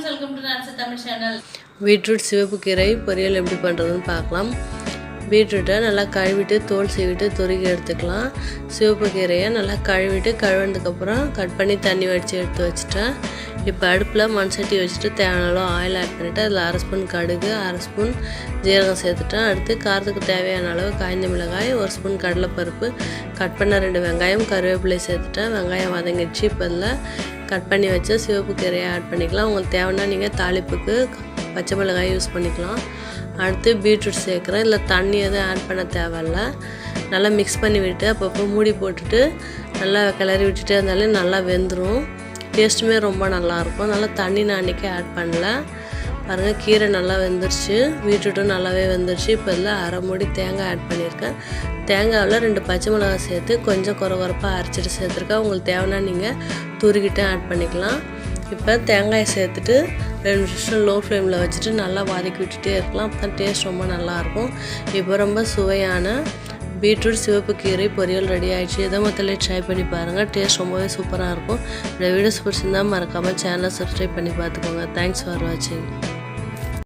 Friends welcome to Nancy Tamil channel beetroot சிவப்பு கீரை பொரியல் எப்படி பண்ணுறதுன்னு பார்க்கலாம். பீட்ரூட்டை நல்லா கழுவிட்டு தோல் சீவிட்டு துருக்கி எடுத்துக்கலாம். சிவப்பு கீரையை நல்லா கழுவிட்டு கழுவுனதுக்கப்புறம் கட் பண்ணி தண்ணி வடித்து எடுத்து வச்சுட்டேன். இப்போ அடுப்பில் மண் சட்டி வச்சுட்டு தேவையான ஆயில் ஆட் பண்ணிவிட்டு அதில் அரை ஸ்பூன் கடுகு அரை ஸ்பூன் ஜீரகம் சேர்த்துட்டேன். அடுத்து காரத்துக்கு தேவையான அளவு காய்ந்த மிளகாய் ஒரு ஸ்பூன் கடலைப்பருப்பு கட் பண்ண ரெண்டு வெங்காயம் கருவேப்பிலை சேர்த்துட்டேன். வெங்காயம் வதங்கிடுச்சு. இப்போ இதில் கட் பண்ணி வச்ச சிவப்பு கீரையை ஆட் பண்ணிக்கலாம். உங்களுக்கு தேவைன்னா நீங்கள் தாளிப்புக்கு பச்சை மிளகாய் யூஸ் பண்ணிக்கலாம். அடுத்து பீட்ரூட் சேர்க்குறேன். இல்லை தண்ணி எதுவும் ஆட் பண்ண தேவையில்ல. நல்லா மிக்ஸ் பண்ணி விட்டு அப்பப்போ மூடி போட்டுட்டு நல்லா கிளறி விட்டுட்டே இருந்தாலே நல்லா வெந்துடும் டேஸ்ட்டுமே ரொம்ப நல்லாயிருக்கும் நல்லா தண்ணி நான் அன்றைக்கி ஆட் பண்ணல. பாருங்கள் கீரை நல்லா வெந்துருச்சு. பீட்ரூட்டும் நல்லாவே வெந்துருச்சு. இப்போ இதில் அரை மூடி தேங்காய் ஆட் பண்ணியிருக்கேன். தேங்காவில் ரெண்டு பச்சை மிளகாய் சேர்த்து கொஞ்சம் குறை அரைச்சிட்டு சேர்த்துருக்கேன். உங்களுக்கு தேவைன்னா நீங்கள் துருக்கிட்டே ஆட் பண்ணிக்கலாம். இப்போ தேங்காயை சேர்த்துட்டு ரெண்டு நிமிஷம் லோ ஃப்ளேமில் வச்சுட்டு நல்லா வதக்கி விட்டுட்டே இருக்கலாம். அப்போ தான் டேஸ்ட் ரொம்ப நல்லாயிருக்கும் இப்போ ரொம்ப சுவையான பீட்ரூட் சிவப்பு கீரை பொரியல் ரெடி ஆகிடுச்சு இதை மொத்தலே ட்ரை பண்ணி பாருங்கள் டேஸ்ட் ரொம்பவே சூப்பராக இருக்கும். இந்த வீடியோஸ் பிடிச்சிருந்தால் மறக்காமல் சேனலை சப்ஸ்கிரைப் பண்ணி பார்த்துக்கோங்க. தேங்க்ஸ் ஃபார் வாட்சிங்